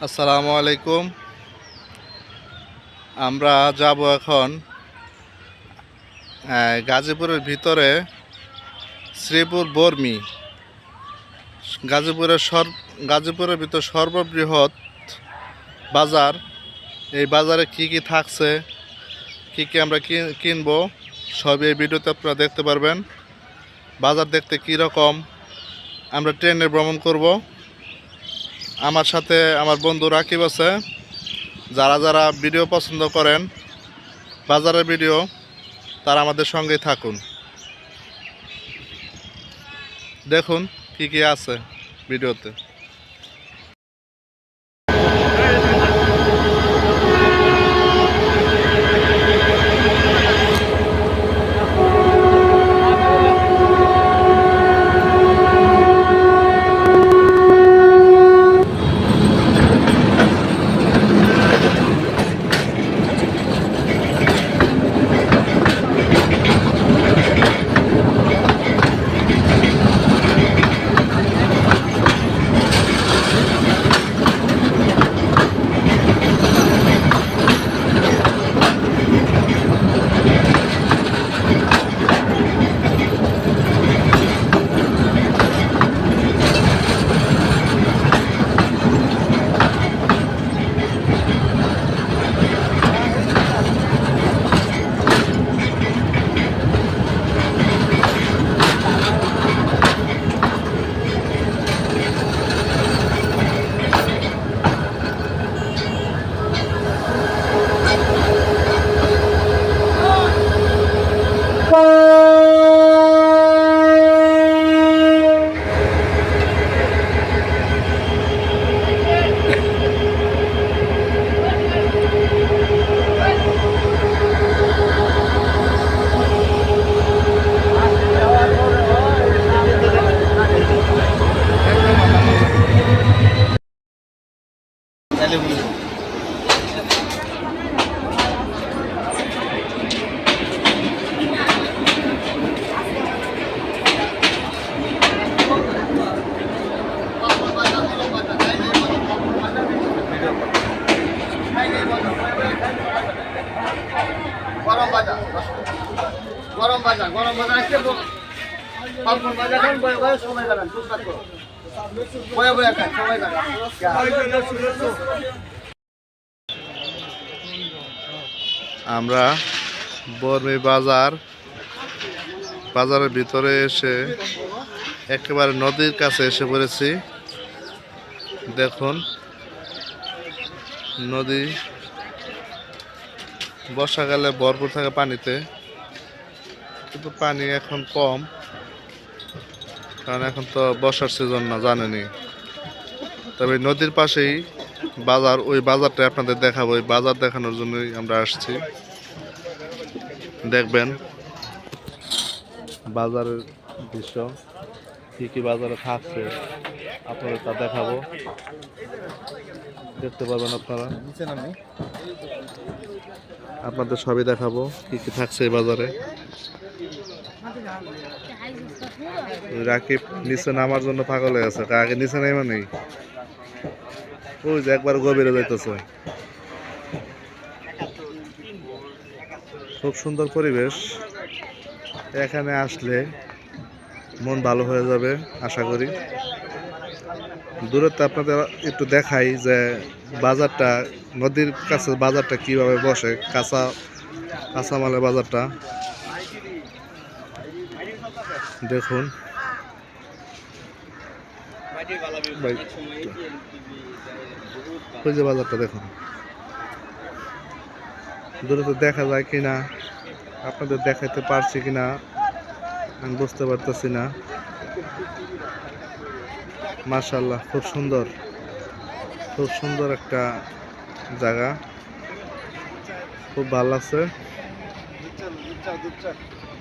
আসসালামু আলাইকুম। আমরা যাব এখন গাজীপুরের ভিতরে শ্রীপুর বর্মি। গাজীপুরের সর গাজীপুরের ভিতর সর্ববৃহৎ বাজার। এই বাজারে কি কি থাকছে, কি কি আমরা কিন- কিনবো সব এই ভিডিওতে আপনারা দেখতে পারবেন। বাজার দেখতে কী রকম আমরা ট্রেনে ভ্রমণ করব। আমার সাথে আমার বন্ধু রাকিব আছে। যারা যারা ভিডিও পছন্দ করেন, বাজারের ভিডিও, তারা আমাদের সঙ্গেই থাকুন। দেখুন কি কি আছে ভিডিওতে। আমরা বর্মি বাজার, বাজারের ভিতরে এসে একেবারে নদীর কাছে এসে পড়েছি। দেখুন, নদী বর্ষাকালে ভরপুর থাকে পানিতে, কিন্তু পানি এখন কম। কারণ এখন তো বর্ষার সিজন না জানেনি তবে নদীর পাশেই বাজার, ওই বাজারটা আপনাদের দেখাবো, ওই বাজার দেখানোর জন্যই আমরা আসছি। দেখবেন বাজারের দৃশ্য, কী কী বাজারে থাকছে, আপনাদের তা দেখাবো। দেখতে পারবেন আপনারা। আপনাদের সবই দেখাবো, কী কী থাকছে এই বাজারে। রাকিব নিচে নামার জন্য পাগল হয়ে গেছে আগে নিচে নেই। ওই যে একবার গভীরে যাইতেছে। খুব সুন্দর পরিবেশ। এখানে আসলে মন ভালো হয়ে যাবে, আশা করি। দূরত্ব আপনাদের একটু দেখাই যে বাজারটা, নদীর কাছে বাজারটা কীভাবে বসে, কাঁচা, কাঁচামালের বাজারটা। দেখুন। ভাই, ওই যে বাজারটা দেখুন। দূরে তো দেখা যায় কিনা আপনাদের দেখাতে পারছি কিনা আমি বুঝতে পারতেছি না। মার্শাল্লাহ খুব সুন্দর। খুব সুন্দর একটা জায়গা। খুব ভালো লাগছে।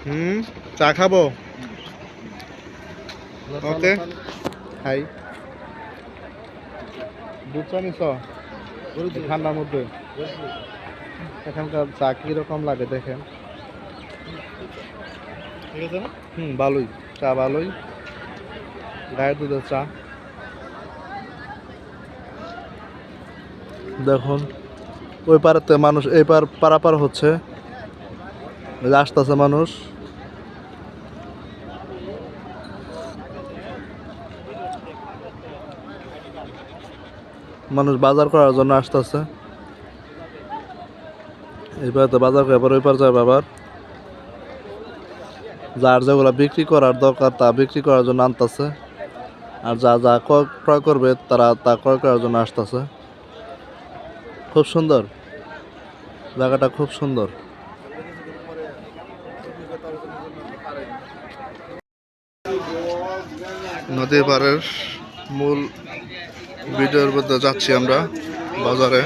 হুম চা খাব? ওকে। হাই। দুধ চা নিছ ঠান্ডার মধ্যে। এখানকার চা কীরকম লাগে দেখেন? ঠিক আছে না? হুম ভালোই। চা ভালোই। গায়ের দুধের চা। দেখুন ওই পাড়াতে মানুষ এই পার পারাপার হচ্ছে। আসতেছে মানুষ। মানুষ বাজার করার জন্য আসতেছে। এই তো বাজার করে আবার ওই পার যাবে আবার। যার যেগুলো বিক্রি করার দরকার, তা বিক্রি করার জন্য আনতেছে। আর যা যা ক্রয় করবে, তারা তা ক্রয় করার জন্য আসতেছে। খুব সুন্দর। জায়গাটা খুব সুন্দর। নদীর পাড়ের মূল ভিডিওর মধ্যে যাচ্ছি আমরা, বাজারে।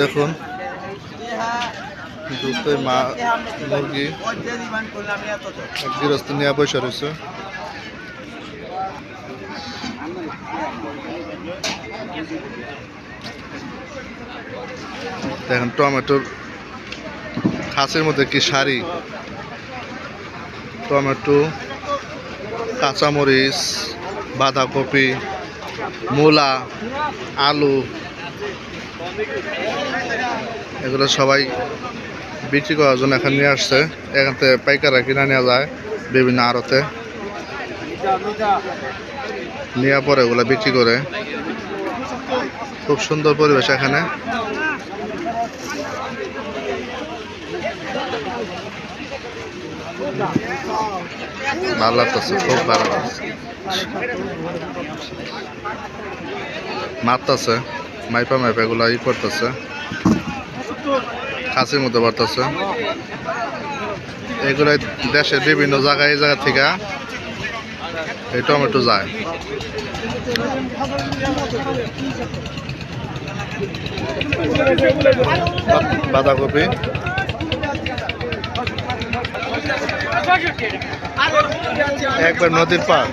দেখুন দুধে মা, মুরগি। গৃহস্থ রয়েছে। দেখেন, টমেটোর খাসের মধ্যে কি শাড়ি? টমেটো, কাঁচামরিচ, বাঁধাকপি, মূলা, আলু, এগুলো সবাই বিক্রি করার জন্য এখানে নিয়ে আসছে। এখান থেকে পাইকাররা কিনে নেওয়া যায় বিভিন্ন আড়তে। নেওয়ার পরে ওগুলো বিক্রি করে। খুব সুন্দর পরিবেশ এখানে। ভালো লাগতেছে, খুব ভালো মারতেছে, মাইপা মাইপা এগুলো ই করতেছে। খাসির মধ্যে বাড়তেছে এগুলো দেশের বিভিন্ন জায়গায়, এই জায়গা থেকে এই টমেটো যায়। বাঁধাকপি। একবার নদীর পার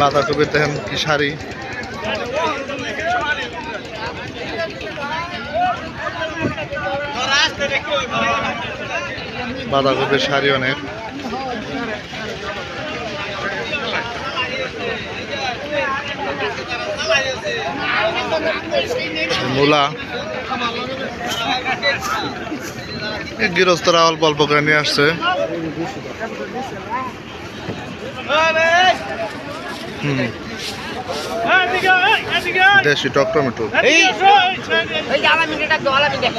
বাঁধাকপি দেখেন কি শাড়ি। বাঁধাকপির শাড়ি অনেক। মূলা। গৃহস্থরা অল্প অল্প করে নিয়ে আসছে। দেশি টক টমেটো এই আলামিন এটা তো আলামিন দেখ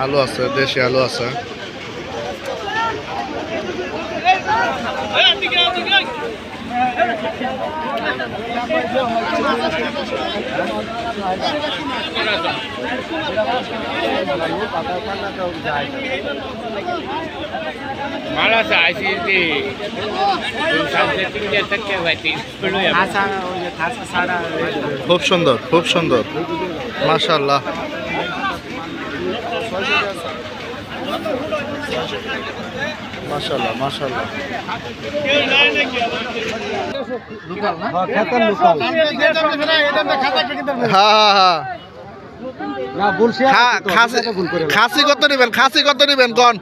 আলু আছে দেশি আলু আছে। মাল আছে আইসি খুব সুন্দর খুব সুন্দর। মাসাল্লাহ মাশাল্লাহ মাশাল্লাহ হ্যাঁ হ্যাঁ হ্যাঁ খা- খাসি খাসি কত নেবেন? খাসি কত নেবেন? কন।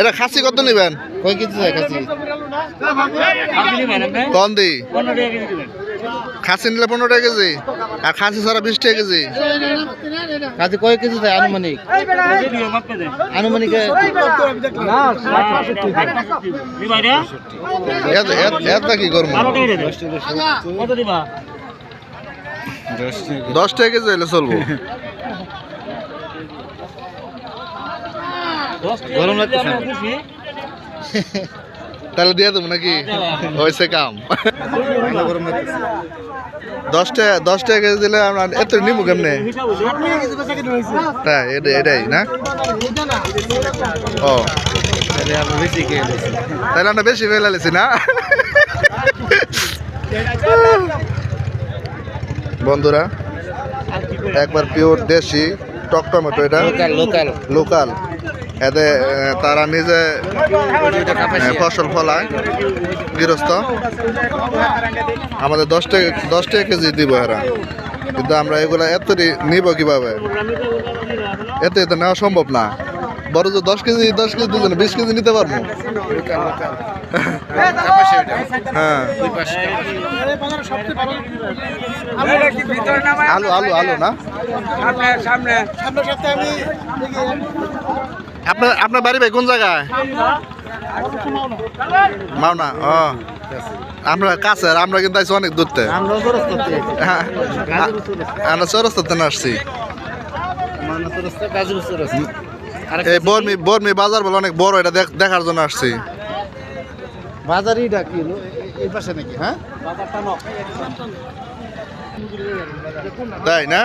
এটা খাসি কত নেবেন? কই কিছু যায় কাছে কন দি। খাসি নিলে পনেরো টাকা কেজি আর খাসি ছাড়া বিশ টাকা কেজি। কাছে কয় কেজি যায় আনুমানিক? আনুমানিক কি করব দশ টাকা কেজি হলে চলবো। গরম লাগতেছে। তাহলে দিয়ে দেবো নাকি? হয়েছে কাম। গরম লাগতেছে দশ টাকা দশ টাকা কেজি দিলে আমরা এত নিবো কেমনে? হ্যাঁ এটা এটাই না? ও। তাহলে আমরা বেশি ফেলালেছি না? বন্ধুরা একবার পিওর দেশি টক টমেটো এটা। লোকাল লোকাল এতে তারা নিজে ফসল ফলায় গৃহস্থ। আমাদের দশ টাকা দশ টাকা কেজি দিব এরা। কিন্তু আমরা এগুলা এত নিব কীভাবে? এত এত নেওয়া সম্ভব না। বড় যে দশ কেজি দশ কেজি দুজনে বিশ কেজি নিতে পারব? হ্যাঁ। আলু আলু আলু না? সামনে আপনার আপনার বাড়ি ভাই কোন জায়গায়? মাওনা ও। আমরা কাছে আমরা কিন্তু আছি অনেক দূরতে। হ্যাঁ আমরা চরস্তাতে না আসছি। এই বর্মি বর্মি বাজার বলে অনেক বড় এটা দেখ- দেখার জন্য আসছি। বাজারই ডাকি এই পাশে নাকি হ্যাঁ? তাই না?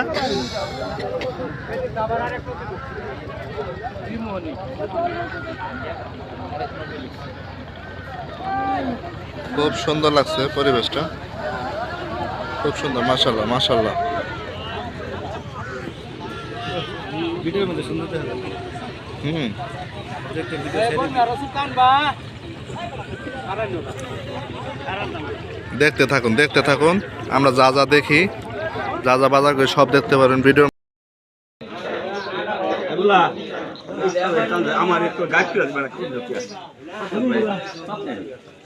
খুব সুন্দর লাগছে পরিবেশটা। খুব সুন্দর ভিডিওর মধ্যে সুন্দর হুম। দেখতে থাকুন দেখতে থাকুন। আমরা যা যা দেখি যা যা বাজার করি সব দেখতে পারেন ভিডিও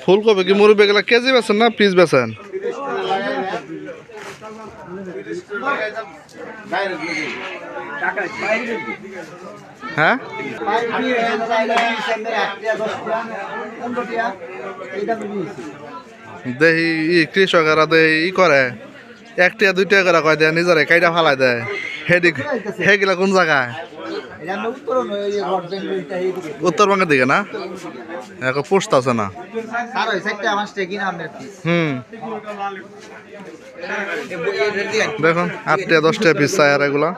ফুলকপি কি মুরব্বী গেলা কেজি বেছেন না পিস বেছেন হ্যাঁ? ই কৃষকেরা দে ই করে। একটিয়া দুইটা করে কয় দেয়, নিজেরে কাইটা ফালাই দেয়। হেডি হেগুলা কোন জায়গায়? উত্তরবঙ্গের দিকে না? এখন পোস্ট আছে না? হুম। দেখুন আটটা দশটা পিস চায় এগুলা।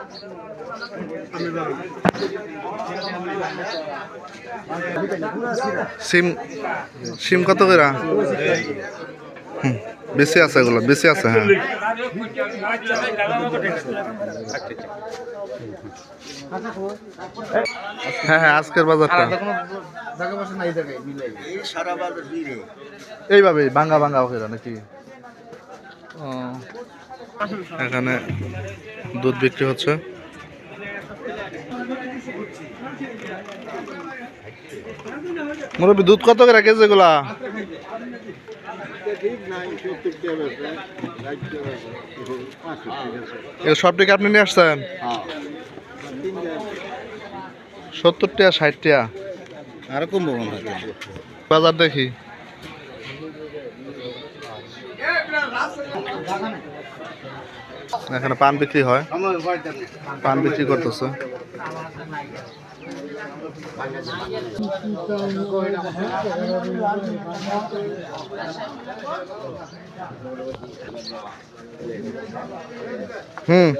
সিম সিম কত করে বেশি আছে এগুলো, বেশি আছে হ্যাঁ। হ্যাঁ হ্যাঁ আজকের বাজারটা। এইভাবে ভাঙ্গা ভাঙ্গা ওকে নাকি? এখানে দুধ বিক্রি হচ্ছে। মুরব্বী দুধ কত করে কেজি এগুলা? এগুলো সব আপনি নিয়ে আসছেন? সত্তর টাকা ষাট টাকা। আর হয়। বাজার দেখি। এখানে পান বিক্রি হয়। পান বিক্রি করতেছে। হুম।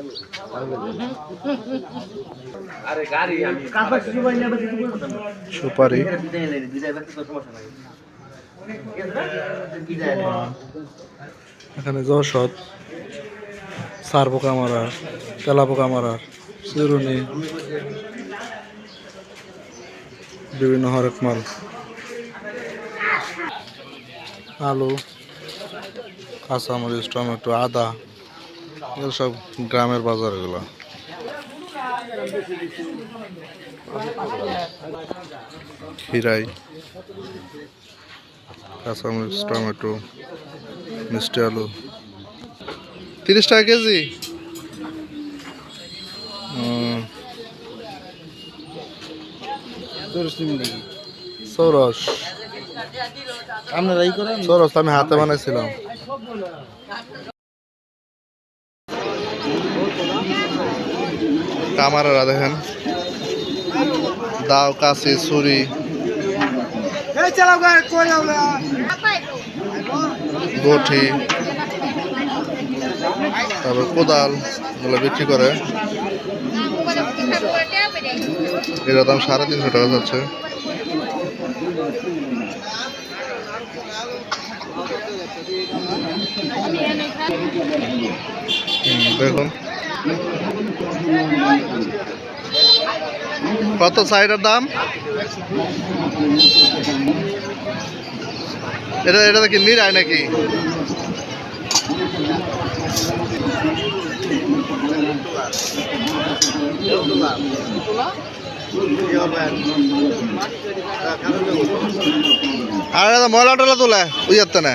সুপারি। এখানে যশোদ সার পোকা মারার, তেলা পোকা মারার, চিরুনি, বিভিন্ন হরেক মাল। আলু, কাঁচামরিচ, টমেটো, আদা সব গ্রামের বাজার এগুলো হিরাই, কাঁচামরিচ, টমেটো, মিষ্টি আলু। তিরিশ টাকা কেজি? সরস। এই করেন সরস আমি হাতে বানাইছিলাম। কামারারা দেখেন। দাও কাশি ছুরি। বটি তারপর কোদাল এগুলো বিক্রি করে। এটার দাম সাড়ে তিনশো টাকা যাচ্ছে। দেখুন। কত সাইডের দাম? এটা এটা কি নিরাই নাকি? আর এটা ময়লা টলা তোলে বুঝতে না।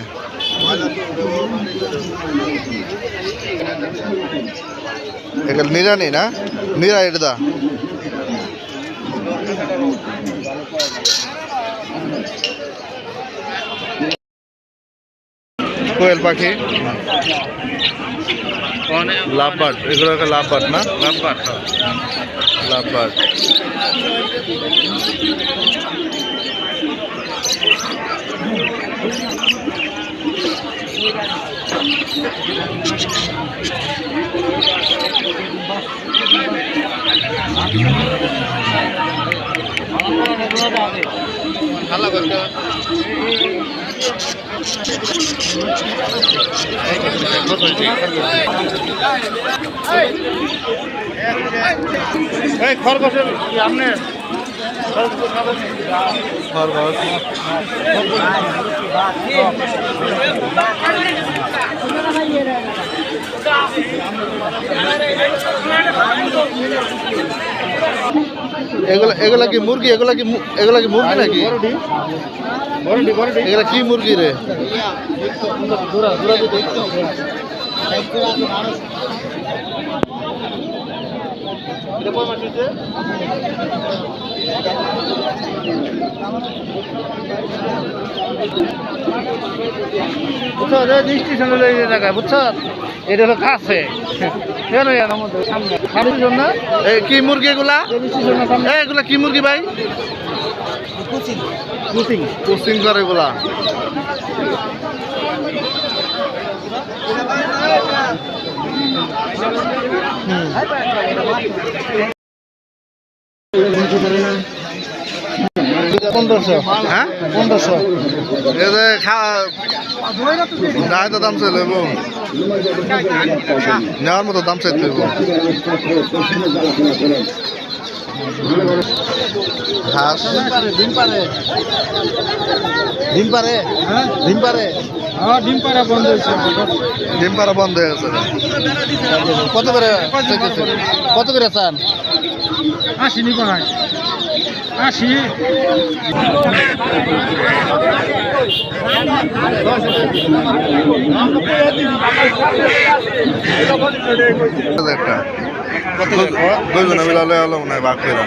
এটা নিরানি না? নিরা এটা দা কোয়েল পাখি। লাভবার্ড এগুলো একটা লাভবার্ড না লাভবাট লাভবার্ড ভালো করতে এই খরগোশের আপনি খরগোশ এগুলা কি মুরগি? এগুলা কি কি মুরগি নাকি? এগুলা কি মুরগি রে? বুঝছ স্টেশনে এই জায়গায় বুঝছ? এটা হলো কাছে। কেন মধ্যে সামনে। সামনে জন্য? এ কি মুরগি এগুলা? এগুলা কি মুরগি ভাই? কুচিং। কোচিং করে এগুলা। পনেরোশো। হ্যাঁ? পনেরোশো। তো দাম চাইলে গো নেওয়ার মতো দাম চাইতে হাঁস ডিম পারে? ডিম পারে? ডিম পারে ডিম পাড়া বন্ধ হয়েছে ডিম পাড়া বন্ধ হয়ে গেছে। কত করে? কত করে চান? নিব না আশি। একটা। দুইজনে মিলালে হলো মনে হয় বাকিরা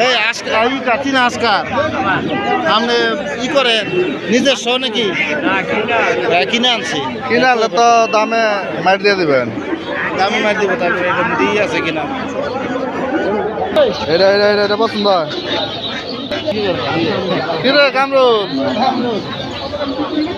এই আজকাল এই কাছি না আজকাল আপনি ই করেন নিজস্ব নাকি হ্যাঁ, কিনে আনছি কিনালে তো দামে মার দিয়ে দিবেন দামে মার দিব তারপরে দিয়ে আছে কিনা এটা এটা এটা পছন্দ হয় কি রে কামরুল তো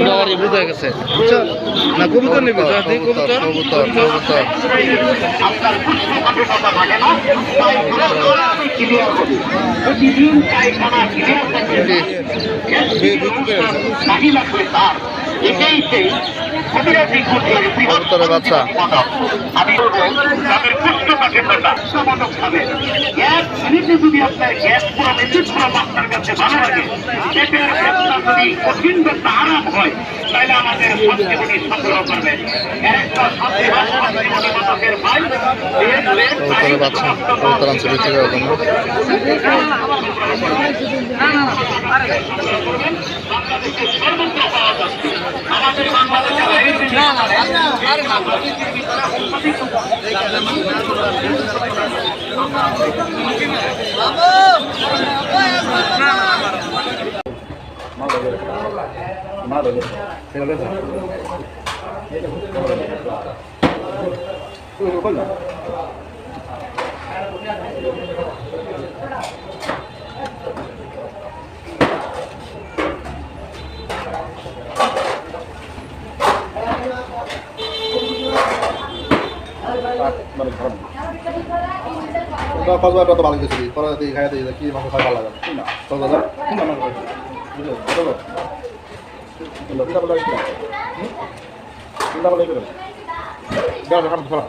উড়াবাড়ি বুঝে গেছে। বুঝছ না কবুতর নেবে কবুতর। কবুতর কবুতর। বাচ্চা। সর্বত্র পাওয়া যাচ্ছে মাদক মানে খারাপ না কক্সবাজারটা তো ভালো গেছিলি পরে দিয়ে খাই দিয়ে কি মাংস খাই ভালো লাগে। না কক্সবাজার খাই চিন্তা চলো। কোনটা ভালো লাগে কোনটা ভালো লাগে দাও দাও খারাপ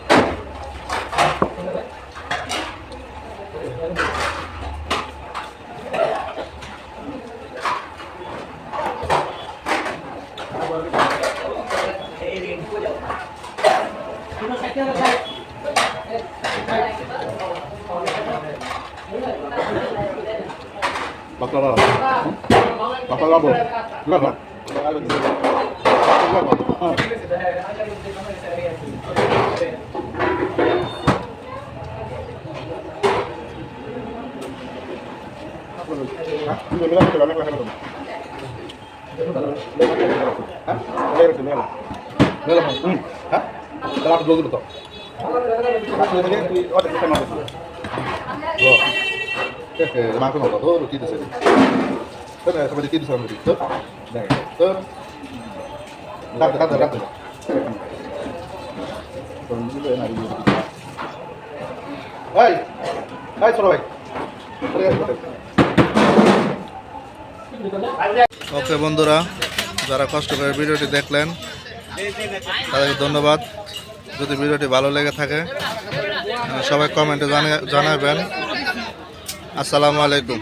Baklava. Baklava bu. Baklava. Dalam dulu betul. মাংস তো রুটি দিছে কি দিছে ওকে বন্ধুরা, যারা কষ্ট করে ভিডিওটি দেখলেন, তাদেরকে ধন্যবাদ। যদি ভিডিওটি ভালো লেগে থাকে সবাই কমেন্টে জানাবেন। আসসালামু আলাইকুম।